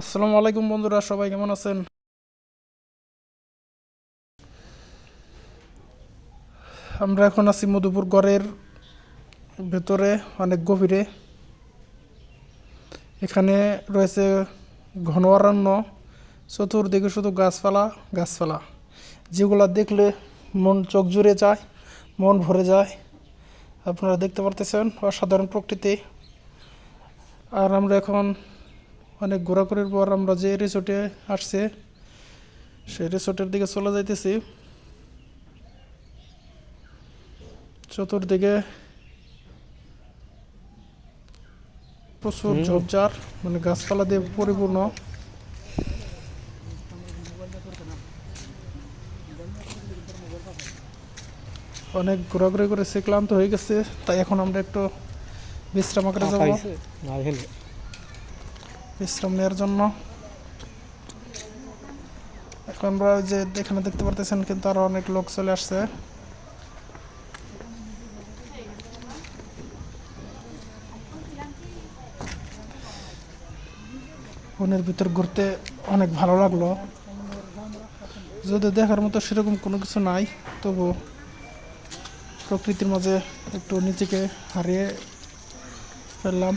আসসালামু আলাইকুম বন্ধুরা, সবাই কেমন আছেন? আমরা এখন আছি মধুপুর গড়ের ভেতরে, অনেক গভীরে। এখানে রয়েছে ঘন অরণ্য চতুর্দিকে শুধু গাছপালা গাছপালা। যেগুলো দেখলে মন চোখ জুড়ে যায়, মন ভরে যায়। আপনারা দেখতে পারতেছেন অসাধারণ প্রকৃতি। আর আমরা এখন অনেক ঘোরাঘুরির পর আমরা যে রিসোর্টে আসছে সেই রিসোর্টের দিকে চলে যাইতেছি। চতুর্দিকে প্রচুর ঝোপঝাড় মানে গাছপালা দিয়ে পরিপূর্ণ। অনেক ঘোরাঘুরি করেছে ক্লান্ত হয়ে গেছে তাই এখন আমরা একটু বিশ্রাম আকারে যাব। বিশ্রাম নেওয়ার জন্য। এখন আমরা যে এখানে দেখতে পারতেছেন কিন্তু আরও অনেক লোক চলে আসছে। বনের ভিতর ঘুরতে অনেক ভালো লাগল। যদি দেখার মতো সেরকম কোনো কিছু নাই, তবু প্রকৃতির মাঝে একটু নিজেকে হারিয়ে ফেললাম।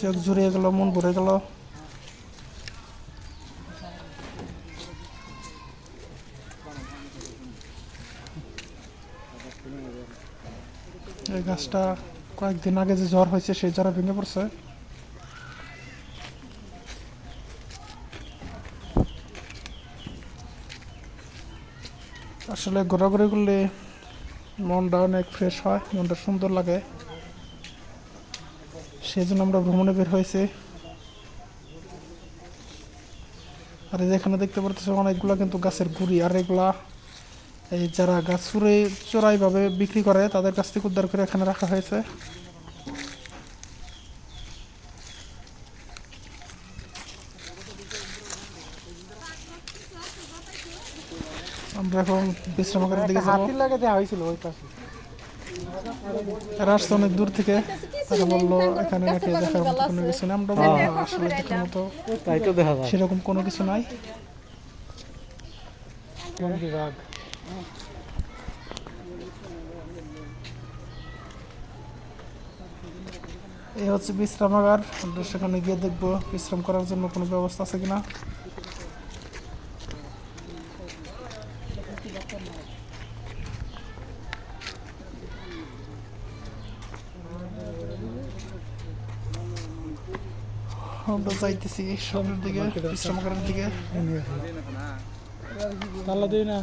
চোখ জুড়িয়ে গেল, মন ভরে গেল। এই গাছটা কয়েকদিন আগে যে জ্বর হয়েছে, সেই জ্বরে ভেঙে পড়ছে। আসলে ঘোরাঘুরি করলে মনটা অনেক ফ্রেশ হয়, মনটা সুন্দর লাগে। সেই জন্য আমরা ভ্রমণে বের হয়েছে। আর এই যে এখানে দেখতে পারতেছি অনেকগুলো কিন্তু গাছের গুড়ি আর এগুলা এই যারা গাছ চুরে চোরাইভাবে বিক্রি করে তাদের কাছ থেকে উদ্ধার করে এখানে রাখা হয়েছে। আমরা এখন বিশ্রামাগারের দিকে যাব। লাগে দেওয়া হয়েছিল ওই পাশে। এরা অনেক দূর থেকে। তারা বলল এখানে নাকি দেখার মতো কোনো কিছু নেই আমরা আসলে দেখার মতো তাই তো দেখা যায় সেরকম কোনো কিছু নাই। বিভাগ এই হচ্ছে বিশ্রামাগার। আমরা সেখানে গিয়ে দেখব বিশ্রাম করার জন্য কোনো ব্যবস্থা আছে কিনা। আমরা যাইতেছি সামনের দিকে বিশ্রামাগারের দিকে তাল্লা দিই না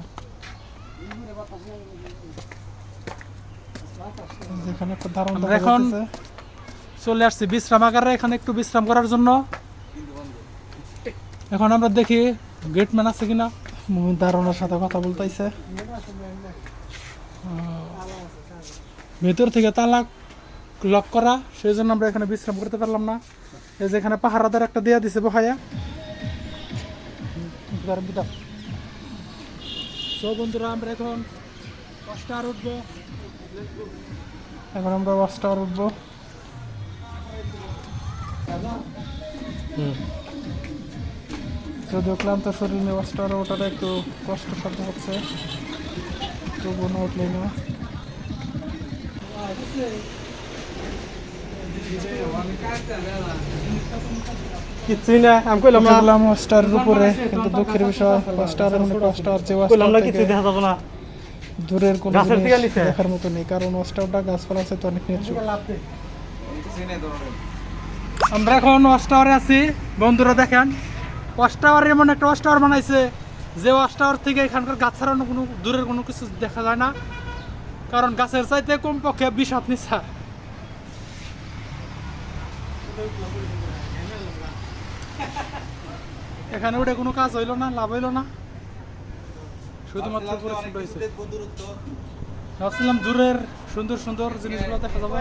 এখন- চলে আসছি বিশ্রামাগারে এখানে একটু বিশ্রাম করার জন্য। এখন আমরা দেখি গেটম্যান আছে কিনা। দারুণের সাথে কথা বলতেছে ভেতর থেকে তালা লক করা সেই জন্য আমরা এখানে বিশ্রাম করতে পারলাম না। এই যে এখানে পাহারাদার একটা দেয়া দিছে বহায়া। সো বন্ধুরা আমরা এখন পাঁচটা আর উঠবো। এখন আমরা ওয়াচ টাওয়ার উঠবো যদিও ক্লান্ত শরীর নিয়ে ওয়াচ টাওয়ারে ওঠাটা একটু কষ্ট সাধ্য হচ্ছে তবুও না উঠলেই না। কিছুই না আমি কইলাম ওয়াচ টাওয়ারের উপরে কিন্তু দুঃখের বিষয় মনে যে না কিছু দেখা যাবে না। দূরের কোনো গাছের দিকে নিচে? দেখার মতো নেই কারণ টাওয়ারটা গাছপালা আছে তো অনেক নিচু। আমরা এখন ওয়াচ টাওয়ারে আছি। বন্ধুরা দেখেন ওয়াচ টাওয়ার এমন একটা ওয়াচ টাওয়ার বানাইছে যে ওয়াচ টাওয়ার থেকে এখানকার গাছ ছাড়ানো কোনো দূরের কোনো কিছু দেখা যায় না। কারণ গাছের চাইতে কমপক্ষে বিশ হাত নিচা। এখানে উঠে কোনো কাজ হইল না, লাভ হইল না। শুধুমাত্র দূরের সুন্দর সুন্দর জিনিসগুলো দেখা যাবে।